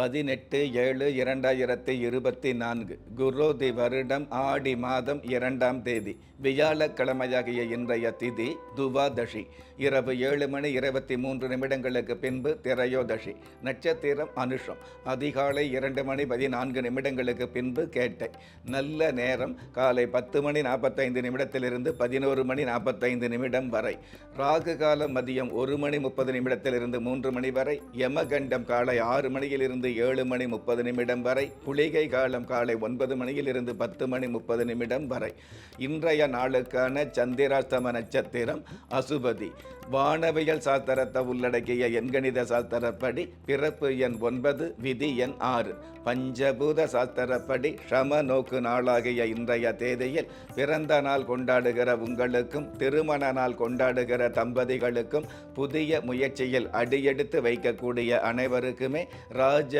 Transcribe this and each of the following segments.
பதினெட்டு ஏழு இரண்டாயிரத்தி இருபத்தி நான்கு. குரோதி வருடம் ஆடி மாதம் இரண்டாம் தேதி வியாழக்கிழமையாகிய இன்றைய திதி துவாதஷி இரவு ஏழு மணி இருபத்தி மூன்று நிமிடங்களுக்கு பின்பு திரையோதஷி நட்சத்திரம் அனுஷம். அதிகாலை இரண்டு மணி பதினான்கு நிமிடங்களுக்கு பின்பு கேட்டை. நல்ல நேரம் காலை பத்து மணி நாற்பத்தைந்து நிமிடத்திலிருந்து பதினோரு மணி நாற்பத்தைந்து நிமிடம் வரை. ராகு காலம் மதியம் ஒரு மணி முப்பது நிமிடத்திலிருந்து மூன்று மணி வரை. யமகண்டம் காலை ஆறு மணியிலிருந்து ஏழு மணி முப்பது நிமிடம் வரை புலிகை காலம் காலை ஒன்பது மணியிலிருந்து பத்து மணி முப்பது நிமிடம் வரை. இன்றைய நாளுக்கான சந்திராஷ்டம நட்சத்திரம் அசுபதி. வானவியல் சாஸ்திரத்தை உள்ளடக்கிய எண்கணித சாஸ்திரப்படி பிறப்பு எண் ஒன்பது விதி எண் ஆறு. பஞ்சபூத சாஸ்திரப்படி ஷம நோக்கு நாளாகிய இன்றைய தேதியில் பிறந்த நாள் கொண்டாடுகிற உங்களுக்கும் திருமண நாள் கொண்டாடுகிற தம்பதிகளுக்கும் புதிய முயற்சியில் அடியெடுத்து வைக்கக்கூடிய அனைவருக்குமே ராஜ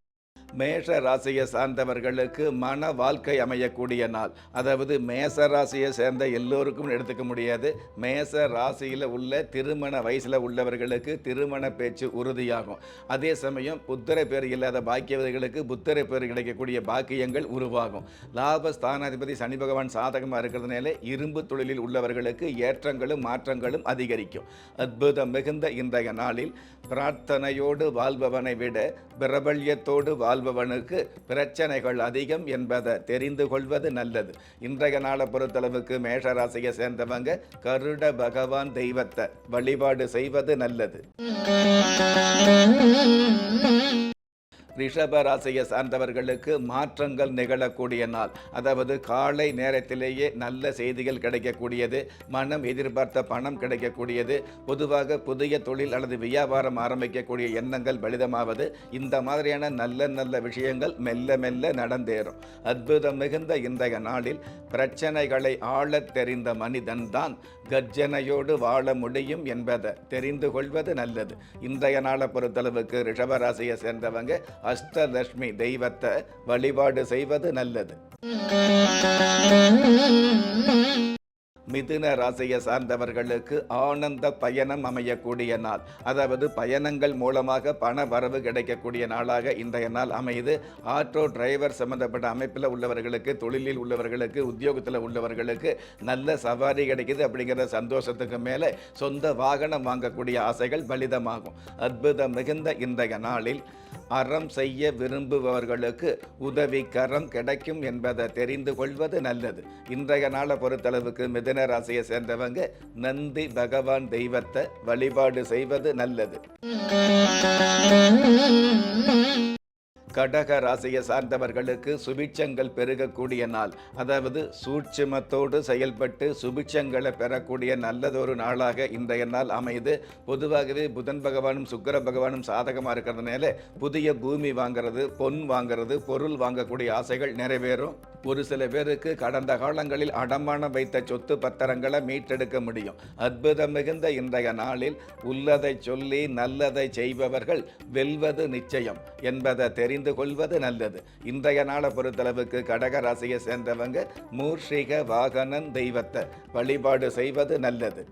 மேஷ ராசியை சார்ந்தவர்களுக்கு மன வாழ்க்கை அமையக்கூடிய நாள். அதாவது மேச ராசியை சேர்ந்த எல்லோருக்கும் எடுத்துக்க முடியாது. மேச ராசியில் உள்ள திருமண வயசில் உள்ளவர்களுக்கு திருமண பேச்சு உறுதியாகும். அதே சமயம் புத்திர பேர் இல்லாத பாக்கியவர்களுக்கு புத்திர பேர் கிடைக்கக்கூடிய பாக்கியங்கள் உருவாகும். லாப ஸ்தானாதிபதி சனி பகவான் சாதகமாக இருக்கிறதுனால இரும்பு தொழிலில் உள்ளவர்களுக்கு ஏற்றங்களும் மாற்றங்களும் அதிகரிக்கும். அற்புதம் மிகுந்த இன்றைய நாளில் பிரார்த்தனையோடு வாழ்பவனை விட பிரபல்யத்தோடு வாழ்பவனுக்கு பிரச்சனைகள் அதிகம் என்பதை தெரிந்து கொள்வது நல்லது. இன்றைய நாளை பொறுத்தளவுக்கு மேஷராசியை சேர்ந்தவங்க கருட பகவான் தெய்வத்தை வழிபாடு செய்வது நல்லது. ரிஷப ராசியை சார்ந்தவர்களுக்கு மாற்றங்கள் நிகழக்கூடிய நாள். அதாவது காலை நேரத்திலேயே நல்ல செய்திகள் கிடைக்கக்கூடியது மனம் எதிர்பார்த்த பணம் கிடைக்கக்கூடியது பொதுவாக புதிய தொழில் அல்லது வியாபாரம் ஆரம்பிக்கக்கூடிய எண்ணங்கள் பலிதமாவது இந்த மாதிரியான நல்ல நல்ல விஷயங்கள் மெல்ல மெல்ல நடந்தேறும். அற்புதம் மிகுந்த இன்றைய நாளில் பிரச்சனைகளை ஆளத் தெரிந்த மனிதன்தான் கர்ஜனையோடு வாழ முடியும் என்பதை தெரிந்து கொள்வது நல்லது. இன்றைய நாளை பொறுத்தளவுக்கு ரிஷபராசியை சேர்ந்தவங்க அஷ்டலட்சுமி தெய்வத்தை வழிபாடு செய்வது நல்லது. மிதுன ராசியை சார்ந்தவர்களுக்கு ஆனந்த பயணம் அமையக்கூடிய நாள். அதாவது பயணங்கள் மூலமாக பண வரவு கிடைக்கக்கூடிய நாளாக இன்றைய நாள் அமையுது. ஆட்டோ டிரைவர் சம்பந்தப்பட்ட அமைப்பில் உள்ளவர்களுக்கு தொழிலில் உள்ளவர்களுக்கு உத்தியோகத்தில் உள்ளவர்களுக்கு நல்ல சவாரி கிடைக்குது அப்படிங்கிற சந்தோஷத்துக்கு மேலே சொந்த வாகனம் வாங்கக்கூடிய ஆசைகள் பலிதமாகும். அற்புதம் மிகுந்த இன்றைய நாளில் அறம் செய்ய விரும்புபவர்களுக்கு உதவி கரம் கிடைக்கும் என்பதை தெரிந்து கொள்வது நல்லது. இன்றைய நாளை பொறுத்தளவுக்கு மிதுன ராசியை சேர்ந்தவங்க நந்தி பகவான் தெய்வத்தை வழிபாடு செய்வது நல்லது. கடக ராசியை சார்ந்தவர்களுக்கு சுபிட்சங்கள் பெருகக்கூடிய நாள். அதாவது சூட்சுமத்தோடு செயல்பட்டு சுபிட்சங்களை பெறக்கூடிய நல்லதொரு நாளாக இன்றைய நாள் அமையுது. பொதுவாகவே புதன் பகவானும் சுக்கிர பகவானும் சாதகமாக இருக்கிறதுனால புதிய பூமி வாங்குறது பொன் வாங்குறது பொருள் வாங்கக்கூடிய ஆசைகள் நிறைவேறும். ஒரு சில பேருக்கு கடந்த காலங்களில் அடமானம் வைத்த சொத்து பத்திரங்களை மீட்டெடுக்க முடியும். அற்புதம் மிகுந்த இன்றைய நாளில் உள்ளதை சொல்லி நல்லதை செய்பவர்கள் வெல்வது நிச்சயம் என்பதை தெரிந்து கொள்வது நல்லது. இன்றைய நாளை பொறுத்தளவுக்கு கடக ராசியை சேர்ந்தவங்க மூர்ஷிக வாகனன் தெய்வத்தை வழிபாடு செய்வது நல்லது.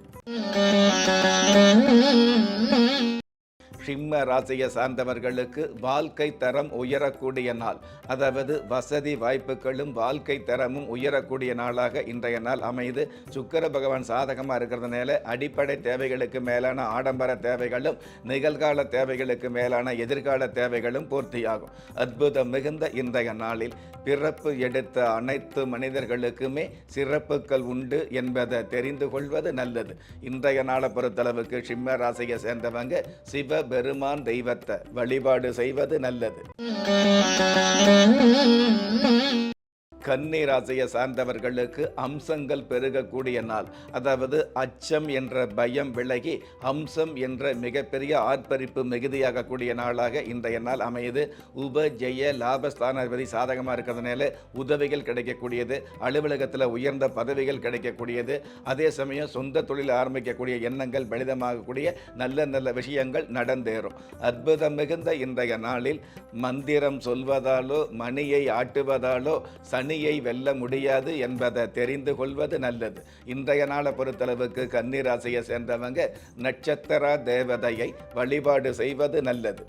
சிம்ம ராசியை சார்ந்தவர்களுக்கு வாழ்க்கை தரம் உயரக்கூடிய நாள். அதாவது வசதி வாய்ப்புகளும் வாழ்க்கை தரமும் உயரக்கூடிய நாளாக இன்றைய நாள் அமைது சுக்கர பகவான் சாதகமாக இருக்கிறதுனால அடிப்படை தேவைகளுக்கு மேலான ஆடம்பர தேவைகளும் நிகழ்கால தேவைகளுக்கு மேலான எதிர்கால தேவைகளும் பூர்த்தியாகும். அற்புதம் மிகுந்த இன்றைய நாளில் பிறப்பு எடுத்த அனைத்து மனிதர்களுக்குமே சிறப்புகள் உண்டு என்பதை தெரிந்து கொள்வது நல்லது. இன்றைய நாளை பொறுத்தளவுக்கு சிம்ம ராசியை சேர்ந்தவங்க சிவ பெருமான் தெய்வத்தை வழிபாடு செய்வது நல்லது. கன்னி ராசியை சார்ந்தவர்களுக்கு அம்சங்கள் பெருகக்கூடிய நாள். அதாவது அச்சம் என்ற பயம் விலகி அம்சம் என்ற மிகப்பெரிய ஆர்ப்பரிப்பு மிகுதியாகக்கூடிய நாளாக இன்றைய நாள் அமையுது. உப ஜெய லாபஸ்தானாதிபதி சாதகமாக இருக்கிறதுனால உதவிகள் கிடைக்கக்கூடியது. அலுவலகத்தில் உயர்ந்த பதவிகள் கிடைக்கக்கூடியது. அதே சமயம் சொந்த தொழில் ஆரம்பிக்கக்கூடிய எண்ணங்கள் பலிதமாகக்கூடிய நல்ல நல்ல விஷயங்கள் நடந்தேறும். அற்புதம் மிகுந்த இன்றைய நாளில் மந்திரம் சொல்வதாலோ மணியை ஆட்டுவதாலோ சனியை வெல்ல முடியாது என்பதை தெரிந்து கொள்வது நல்லது. இன்றைய நாளை பொறுத்தளவுக்கு கன்னிராசியை சேர்ந்தவங்க நட்சத்திர தேவதையை வழிபாடு செய்வது நல்லது.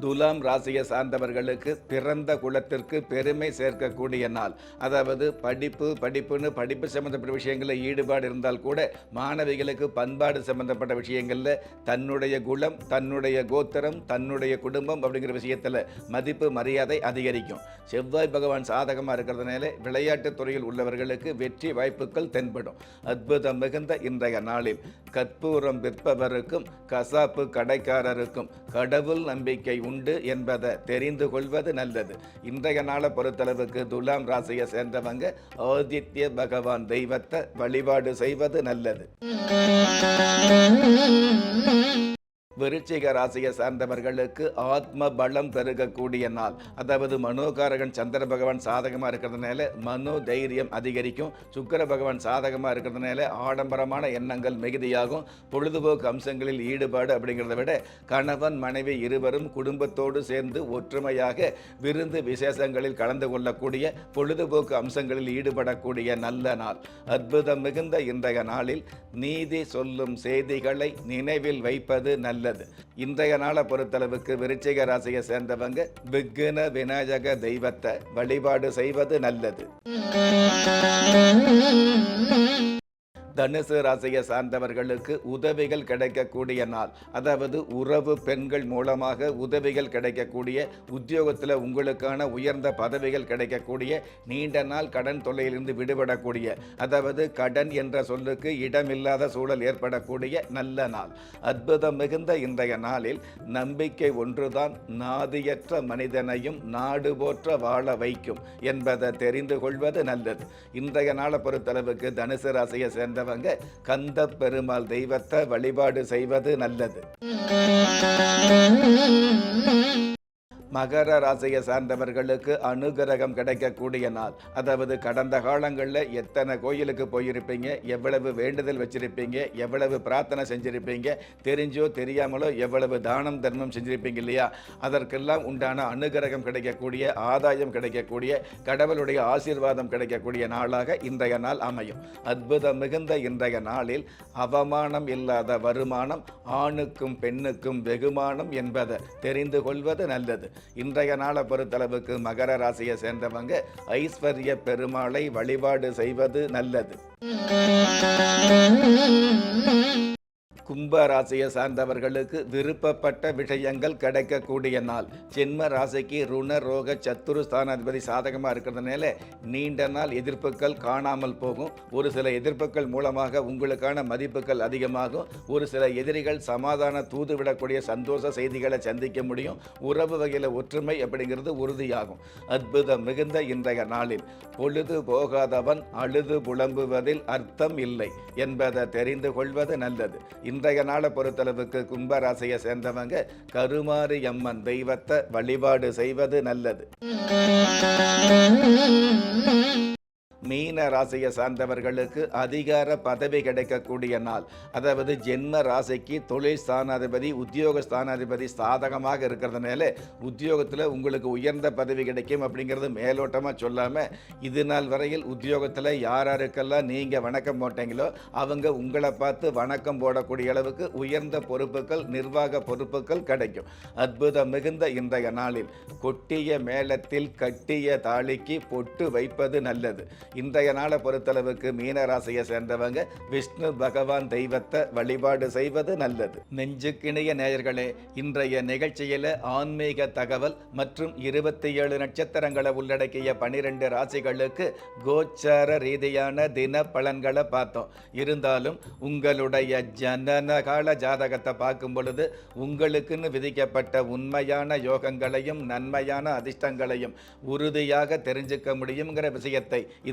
துலாம் ராசியை சார்ந்தவர்களுக்கு பிறந்த குலத்திற்கு பெருமை சேர்க்கக்கூடிய நாள். அதாவது படிப்பு படிப்புன்னு படிப்பு சம்பந்தப்பட்ட விஷயங்களில் ஈடுபாடு இருந்தால் கூட மாணவிகளுக்கு பண்பாடு சம்பந்தப்பட்ட விஷயங்களில் தன்னுடைய குலம் தன்னுடைய கோத்திரம் தன்னுடைய குடும்பம் அப்படிங்கிற விஷயத்தில் மதிப்பு மரியாதை அதிகரிக்கும். செவ்வாய் பகவான் சாதகமாக இருக்கிறதுனால விளையாட்டுத் துறையில் உள்ளவர்களுக்கு வெற்றி வாய்ப்புகள் தென்படும். அற்புதம் மிகுந்த இன்றைய நாளில் கற்பூரம் விற்பவருக்கும் கசாப்பு கடைக்காரருக்கும் கடவுள் நம்பிக்கை உண்டு என்பதை தெரிந்து கொள்வது நல்லது. இன்றைய நாளை பொறுத்தளவுக்கு துலாம் ராசியை சேர்ந்தவங்க ஆதித்ய பகவான் தெய்வத்தை வழிபாடு செய்வது நல்லது. விருச்சிக ராசியை சார்ந்தவர்களுக்கு ஆத்ம பலம் பெருகக்கூடிய நாள். அதாவது மனோகாரகன் சந்திர பகவான் சாதகமாக இருக்கிறதுனால மனோ தைரியம் அதிகரிக்கும். சுக்கர பகவான் சாதகமாக இருக்கிறதுனால ஆடம்பரமான எண்ணங்கள் மிகுதியாகும். பொழுதுபோக்கு அம்சங்களில் ஈடுபாடு அப்படிங்கிறத விட கணவன் மனைவி இருவரும் குடும்பத்தோடு சேர்ந்து ஒற்றுமையாக விருந்து விசேஷங்களில் கலந்து கொள்ளக்கூடிய பொழுதுபோக்கு அம்சங்களில் ஈடுபடக்கூடிய நல்ல நாள். அற்புதம் மிகுந்த இன்றைய நாளில் நீதி சொல்லும் செய்திகளை நினைவில் வைப்பது நல்லது இன்றைய நாளை பொறுத்தளவுக்கு விருச்சிக ராசியை சேர்ந்தவங்க விக்ன விநாயக தெய்வத்தை வழிபாடு செய்வது நல்லது. தனுசு ராசியை சார்ந்தவர்களுக்கு உதவிகள் கிடைக்கக்கூடிய நாள். அதாவது உறவு பெண்கள் மூலமாக உதவிகள் கிடைக்கக்கூடிய உத்தியோகத்தில் உங்களுக்கான உயர்ந்த பதவிகள் கிடைக்கக்கூடிய நீண்ட நாள் கடன் தொல்லையிலிருந்து விடுபடக்கூடிய அதாவது கடன் என்ற சொல்லுக்கு இடமில்லாத சூழல் ஏற்படக்கூடிய நல்ல நாள். அற்புதம் மிகுந்த இன்றைய நாளில் நம்பிக்கை ஒன்றுதான் நாதியற்ற மனிதனையும் நாடு போற்ற வாழ வைக்கும் என்பதை தெரிந்து கொள்வது நல்லது. இன்றைய நாளை பொறுத்தளவுக்கு தனுசு ராசியை சேர்ந்த சேர்ந்தவங்க கந்த பெருமாள் தெய்வத்தை வழிபாடு செய்வது நல்லது. மகர ராசியை சார்ந்தவர்களுக்கு அனுகிரகம் கிடைக்கக்கூடிய நாள். அதாவது கடந்த காலங்களில் எத்தனை கோயிலுக்கு போயிருப்பீங்க எவ்வளவு வேண்டுதல் வச்சிருப்பீங்க எவ்வளவு பிரார்த்தனை செஞ்சுருப்பீங்க தெரிஞ்சோ தெரியாமலோ எவ்வளவு தானம் தர்மம் செஞ்சுருப்பீங்க இல்லையா? அதற்கெல்லாம் உண்டான அனுகிரகம் கிடைக்கக்கூடிய ஆதாயம் கிடைக்கக்கூடிய கடவுளுடைய ஆசீர்வாதம் கிடைக்கக்கூடிய நாளாக இன்றைய நாள் அமையும். அற்புதம் மிகுந்த இன்றைய நாளில் அவமானம் இல்லாத வருமானம் ஆணுக்கும் பெண்ணுக்கும் வெகுமானம் என்பதை தெரிந்து கொள்வது நல்லது. இன்றைய நாளை பொறுத்தளவுக்கு மகர ராசியை சேர்ந்தவங்க ஐஸ்வர்ய பெருமாளை வழிபாடு செய்வது நல்லது. கும்ப ராசியை சார்ந்தவர்களுக்கு விருப்பப்பட்ட விஷயங்கள் கிடைக்கக்கூடிய நாள். ஜென்ம ராசிக்கு ருண ரோக சத்துரு ஸ்தானாதிபதி சாதகமாக இருக்கிறதுனால நீண்ட நாள் எதிர்ப்புகள் காணாமல் போகும். ஒரு சில எதிர்ப்புகள் மூலமாக உங்களுக்கான மதிப்புகள் அதிகமாகும். ஒரு சில எதிரிகள் சமாதான தூது விடக்கூடிய சந்தோஷ செய்திகளை சந்திக்க முடியும். உறவு வகையில் ஒற்றுமை அப்படிங்கிறது உறுதியாகும். அற்புதம் மிகுந்த இன்றைய நாளில். பொழுது போகாதவன் அழுது புலம்புவதில் அர்த்தம் இல்லை என்பதை தெரிந்து கொள்வது நல்லது. இன்றைய நாளை பொறுத்தளவுக்கு கும்பராசியை சேர்ந்தவங்க கருமாரி அம்மன் தெய்வத்தை வழிபாடு செய்வது நல்லது. மீன ராசியை சார்ந்தவர்களுக்கு அதிகார பதவி கிடைக்கக்கூடிய நாள். அதாவது ஜென்ம ராசிக்கு தொழில் ஸ்தானாதிபதி உத்தியோக ஸ்தானாதிபதி சாதகமாக இருக்கிறதுனால உத்தியோகத்தில் உங்களுக்கு உயர்ந்த பதவி கிடைக்கும் அப்படிங்கிறது மேலோட்டமாக சொல்லாமல் இது நாள் வரையில் உத்தியோகத்தில் யார் யாருக்கெல்லாம் நீங்கள் வணக்கம் போட்டீங்களோ அவங்க உங்களை பார்த்து வணக்கம் போடக்கூடிய அளவுக்கு உயர்ந்த பொறுப்புகள் நிர்வாக பொறுப்புகள் கிடைக்கும். அற்புதம் மிகுந்த இன்றைய நாளில். கொட்டிய மேளத்தில் கட்டிய தாலிக்கு பொட்டு வைப்பது நல்லது. இன்றைய நாளை பொறுத்தளவுக்கு மீன ராசியை சேர்ந்தவங்க விஷ்ணு பகவான் தெய்வத்தை வழிபாடு செய்வது நல்லது. நெஞ்சுக்கிணைய நேயர்களே இன்றைய நிகழ்ச்சியில் ஆன்மீக தகவல் மற்றும் இருபத்தி ஏழு நட்சத்திரங்களை உள்ளடக்கிய பனிரெண்டு ராசிகளுக்கு கோச்சார ரீதியான தின பலன்களை பார்த்தோம். இருந்தாலும் உங்களுடைய ஜனன கால ஜாதகத்தை பார்க்கும் பொழுது உங்களுக்குன்னு விதிக்கப்பட்ட உண்மையான யோகங்களையும் நன்மையான அதிர்ஷ்டங்களையும் உறுதியாக தெரிஞ்சுக்க முடியுங்கிற விஷயத்தை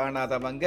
காணாதவங்க